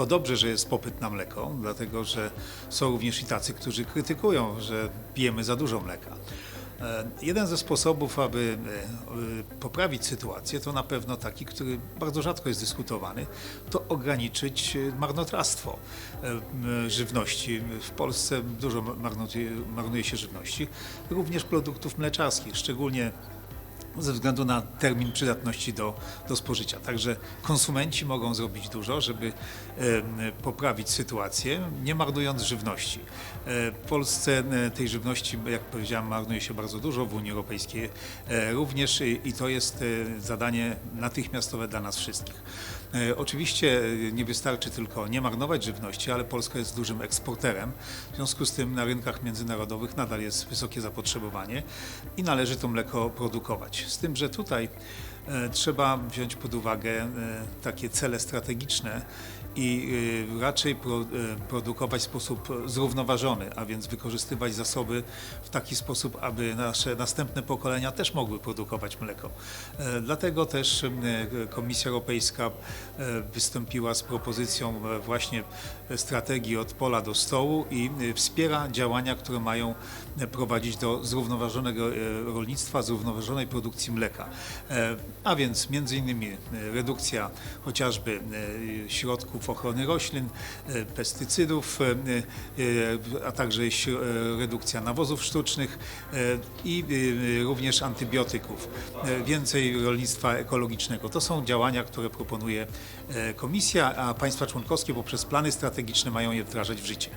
To dobrze, że jest popyt na mleko, dlatego że są również i tacy, którzy krytykują, że pijemy za dużo mleka. E, Jeden ze sposobów, aby e, poprawić sytuację, to na pewno taki, który bardzo rzadko jest dyskutowany, to ograniczyć e, marnotrawstwo żywności. W Polsce dużo marnuje się żywności, również produktów mleczarskich, szczególnie ze względu na termin przydatności do, do spożycia. Także konsumenci mogą zrobić dużo, żeby poprawić sytuację, nie marnując żywności. E, W Polsce e, tej żywności, jak powiedziałem, marnuje się bardzo dużo, w Unii Europejskiej e, również i to jest zadanie natychmiastowe dla nas wszystkich. Oczywiście nie wystarczy tylko nie marnować żywności, ale Polska jest dużym eksporterem. W związku z tym na rynkach międzynarodowych nadal jest wysokie zapotrzebowanie i należy to mleko produkować. Z tym, że tutaj e, trzeba wziąć pod uwagę e, takie cele strategiczne i e, raczej pro, produkować w sposób zrównoważony, a więc wykorzystywać zasoby w taki sposób, aby nasze następne pokolenia też mogły produkować mleko. Dlatego też Komisja Europejska wystąpiła z propozycją właśnie strategii od pola do stołu i wspiera działania, które mają prowadzić do zrównoważonego rolnictwa, zrównoważonej produkcji mleka. E, A więc innymi e, redukcja chociażby e, środków ochrony roślin, pestycydów, a także redukcja nawozów sztucznych i również antybiotyków. Więcej rolnictwa ekologicznego. To są działania, które proponuje Komisja, a państwa członkowskie poprzez plany strategiczne mają je wdrażać w życie.